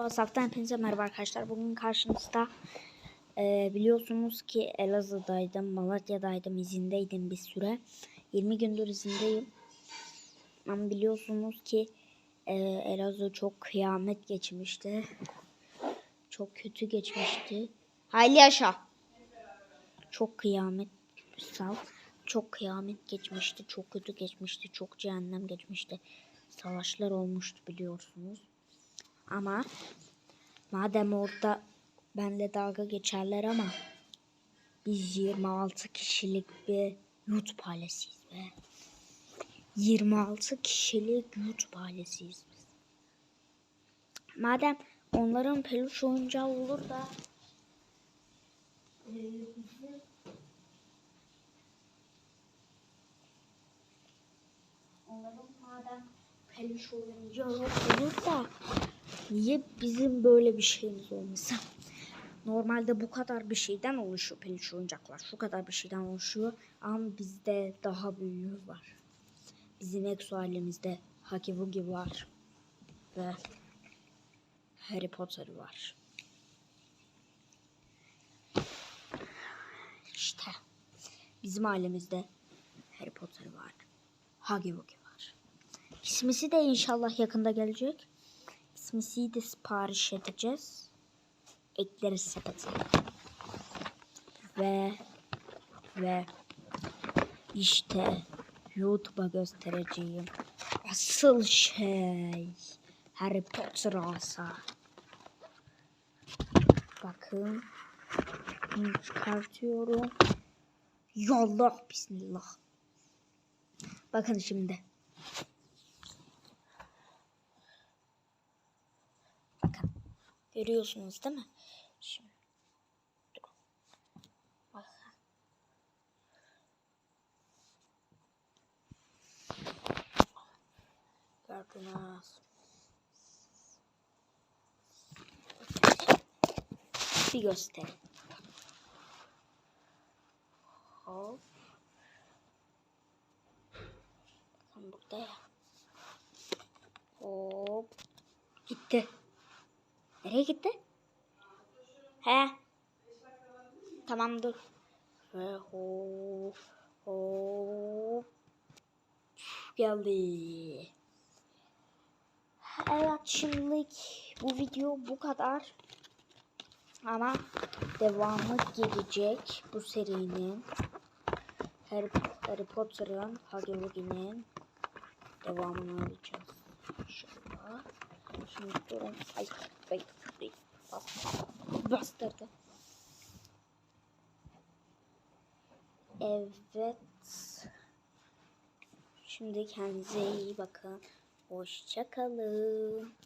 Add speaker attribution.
Speaker 1: WhatsApp'tan hepinize merhaba arkadaşlar. Bugün karşınızda e, biliyorsunuz ki Elazığ'daydım, Malatya'daydım, izindeydim bir süre. 20 gündür izindeyim. Ama biliyorsunuz ki e, Elazığ çok kıyamet geçmişti. Çok kötü geçmişti. Hayli yaşa. Çok kıyamet sal. Çok kıyamet geçmişti. Çok kötü geçmişti. Çok cehennem geçmişti. Savaşlar olmuştu biliyorsunuz. Ama madem orada benle dalga geçerler ama biz 26 kişilik bir YouTube ailesiyiz be. 26 kişilik YouTube ailesiyiz biz. Madem onların peluş oyuncağı olur da onların madem peluş oyuncağı olur da Niye bizim böyle bir şeyimiz olmasın? Normalde bu kadar bir şeyden oluşuyor peluş oyuncaklar. Şu kadar bir şeyden oluşuyor. Ama bizde daha büyüğü var. Bizim Exo ailemizde Wuggy var. Ve Harry Potter var. İşte bizim ailemizde Harry Potter var. Wuggy var. İsmisi de inşallah yakında gelecek. İsmisi de sipariş edeceğiz. Ekleriz sepete. Ve ve işte YouTube'a göstereceğim asıl şey Harry Potter asa. Bakın bunu çıkartıyorum. Yallah bismillah. Bakın şimdi. Görüyorsunuz değil mi? Şimdi. Gördünüz. Bir göstereyim. Hop. Bakın burada ya. Hop. Gitti. Nereye gitti? He. Tamam dur. Ve hop hop geldi. Evet şimdilik bu video bu kadar. Ama devamı gelecek bu serinin. Harry, Harry Potter'ın, Wuggy'nin devamını alacağız. İnşallah. Şimdi durun. Ay, ay, ay. Bas, bastırdı. Evet. Şimdi kendinize iyi bakın. Hoşçakalın.